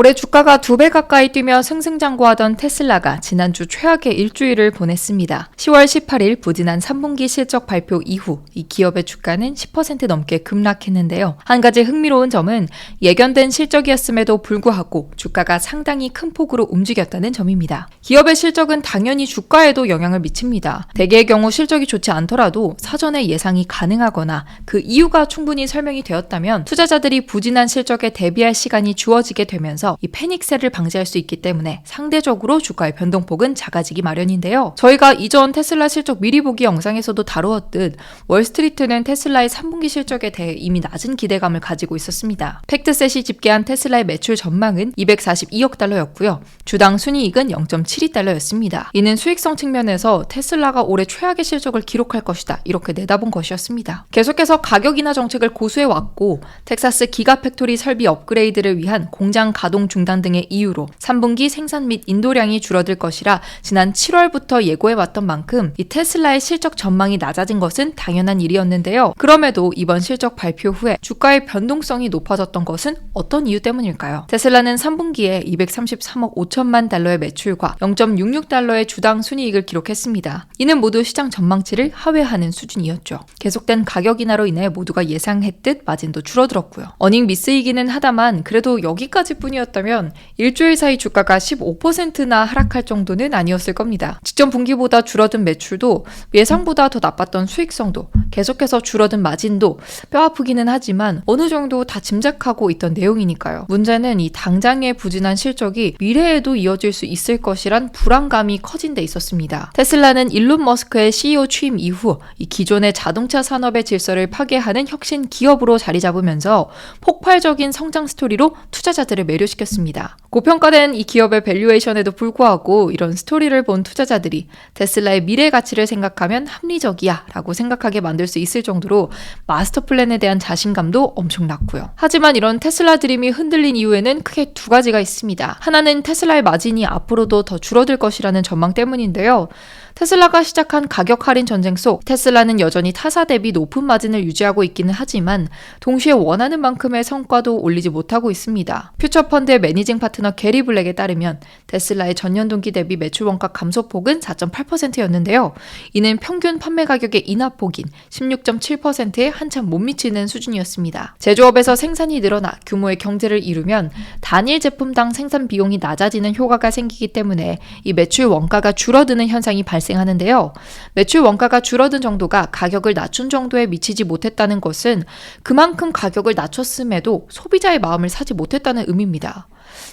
올해 주가가 두 배 가까이 뛰며 승승장구하던 테슬라가 지난주 최악의 일주일을 보냈습니다. 10월 18일 부진한 3분기 실적 발표 이후 이 기업의 주가는 10% 넘게 급락했는데요. 한 가지 흥미로운 점은 예견된 실적이었음에도 불구하고 주가가 상당히 큰 폭으로 움직였다는 점입니다. 기업의 실적은 당연히 주가에도 영향을 미칩니다. 대개의 경우 실적이 좋지 않더라도 사전에 예상이 가능하거나 그 이유가 충분히 설명이 되었다면 투자자들이 부진한 실적에 대비할 시간이 주어지게 되면서 이 패닉셀을 방지할 수 있기 때문에 상대적으로 주가의 변동폭은 작아지기 마련인데요. 저희가 이전 테슬라 실적 미리 보기 영상에서도 다루었듯 월스트리트는 테슬라의 3분기 실적에 대해 이미 낮은 기대감을 가지고 있었습니다. 팩트셋이 집계한 테슬라의 매출 전망은 242억 달러였고요. 주당 순이익은 0.72달러였습니다. 이는 수익성 측면에서 테슬라가 올해 최악의 실적을 기록할 것이다. 이렇게 내다본 것이었습니다. 계속해서 가격 인하 정책을 고수해 왔고 텍사스 기가팩토리 설비 업그레이드를 위한 공장 가동 중단 등의 이유로 3분기 생산 및 인도량이 줄어들 것이라 지난 7월부터 예고해 왔던 만큼 이 테슬라의 실적 전망이 낮아진 것은 당연한 일이었는데요. 그럼에도 이번 실적 발표 후에 주가의 변동성이 높아졌던 것은 어떤 이유 때문일까요? 테슬라는 3분기에 233억 5천만 달러의 매출과 0.66달러의 주당 순이익을 기록했습니다. 이는 모두 시장 전망치를 하회하는 수준이었죠. 계속된 가격 인하로 인해 모두가 예상했듯 마진도 줄어들었고요. 어닝 미스이기는 하다만 그래도 여기까지 뿐이었 다면 일주일 사이 주가가 15%나 하락할 정도는 아니었을 겁니다. 직전 분기보다 줄어든 매출도 예상보다 더 나빴던 수익성도 계속해서 줄어든 마진도 뼈 아프기는 하지만 어느 정도 다 짐작하고 있던 내용이니까요. 문제는 이 당장의 부진한 실적이 미래에도 이어질 수 있을 것이란 불안감이 커진 데 있었습니다. 테슬라는 일론 머스크의 CEO 취임 이후 이 기존의 자동차 산업의 질서를 파괴하는 혁신 기업으로 자리 잡으면서 폭발적인 성장 스토리로 투자자들을 매료시 켰습니다. 고평가된 이 기업의 밸류에이션에도 불구하고 이런 스토리를 본 투자자들이 테슬라의 미래 가치를 생각하면 합리적이야 라고 생각하게 만들 수 있을 정도로 마스터 플랜에 대한 자신감도 엄청 났고요. 하지만 이런 테슬라 드림이 흔들린 이유에는 크게 두 가지가 있습니다. 하나는 테슬라의 마진이 앞으로도 더 줄어들 것이라는 전망 때문인데요. 테슬라가 시작한 가격 할인 전쟁 속 테슬라는 여전히 타사 대비 높은 마진을 유지하고 있기는 하지만 동시에 원하는 만큼의 성과도 올리지 못하고 있습니다. 퓨처펀드의 매니징 파트 너 게리 블랙에 따르면 테슬라의 전년 동기 대비 매출 원가 감소폭은 4.8%였는데요. 이는 평균 판매 가격의 인하폭인 16.7%에 한참 못 미치는 수준이었습니다. 제조업에서 생산이 늘어나 규모의 경제를 이루면 단일 제품당 생산 비용이 낮아지는 효과가 생기기 때문에 이 매출 원가가 줄어드는 현상이 발생하는데요. 매출 원가가 줄어든 정도가 가격을 낮춘 정도에 미치지 못했다는 것은 그만큼 가격을 낮췄음에도 소비자의 마음을 사지 못했다는 의미입니다.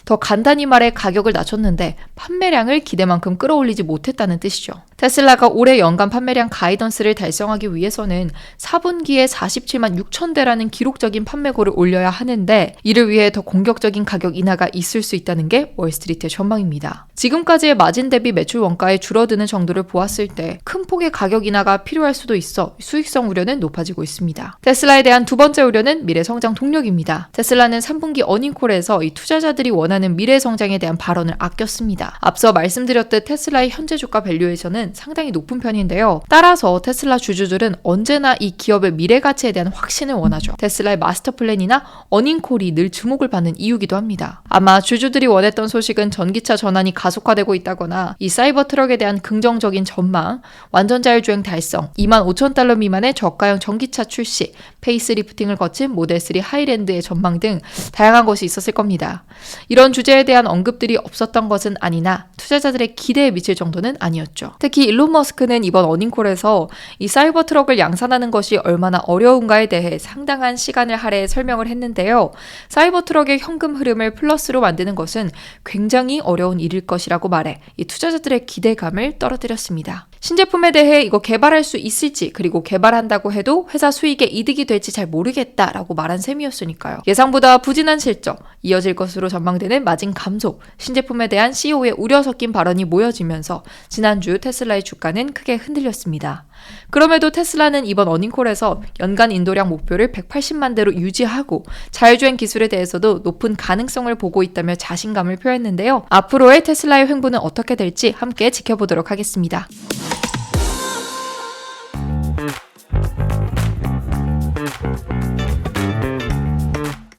더 간단히 말해 가격을 낮췄는데 판매량을 기대만큼 끌어올리지 못했다는 뜻이죠. 테슬라가 올해 연간 판매량 가이던스를 달성하기 위해서는 4분기에 47만 6천 대라는 기록적인 판매고를 올려야 하는데 이를 위해 더 공격적인 가격 인하가 있을 수 있다는 게 월스트리트의 전망입니다. 지금까지의 마진 대비 매출 원가의 줄어드는 정도를 보았을 때 큰 폭의 가격 인하가 필요할 수도 있어 수익성 우려는 높아지고 있습니다. 테슬라에 대한 두 번째 우려는 미래 성장 동력입니다. 테슬라는 3분기 어닝콜에서 이 투자자들이 원하는 미래 성장에 대한 발언을 아꼈습니다. 앞서 말씀드렸듯 테슬라의 현재 주가 밸류에이션은 상당히 높은 편인데요. 따라서 테슬라 주주들은 언제나 이 기업의 미래 가치에 대한 확신을 원하죠. 테슬라의 마스터 플랜이나 어닝콜이 늘 주목을 받는 이유기도 합니다. 아마 주주들이 원했던 소식은 전기차 전환이 가속화되고 있다거나 이 사이버 트럭에 대한 긍정적인 전망, 완전 자율주행 달성, 2만 5천 달러 미만의 저가형 전기차 출시, 페이스리프팅을 거친 모델 3 하이랜드의 전망 등 다양한 것이 있었을 겁니다. 이런 주제에 대한 언급들이 없었던 것은 아니나 투자자들의 기대에 미칠 정도는 아니었죠. 특히 일론 머스크는 이번 어닝콜에서 이 사이버 트럭을 양산하는 것이 얼마나 어려운가에 대해 상당한 시간을 할애 설명을 했는데요. 사이버 트럭의 현금 흐름을 플러스로 만드는 것은 굉장히 어려운 일일 것이라고 말해 이 투자자들의 기대감을 떨어뜨렸습니다. 신제품에 대해 이거 개발할 수 있을지 그리고 개발한다고 해도 회사 수익에 이득이 될지 잘 모르겠다라고 말한 셈이었으니까요. 예상보다 부진한 실적, 이어질 것으로 전망되는 마진 감소, 신제품에 대한 CEO의 우려 섞인 발언이 모여지면서 지난주 테슬라의 주가는 크게 흔들렸습니다. 그럼에도 테슬라는 이번 어닝콜에서 연간 인도량 목표를 180만 대로 유지하고 자율주행 기술에 대해서도 높은 가능성을 보고 있다며 자신감을 표했는데요. 앞으로의 테슬라의 횡보는 어떻게 될지 함께 지켜보도록 하겠습니다.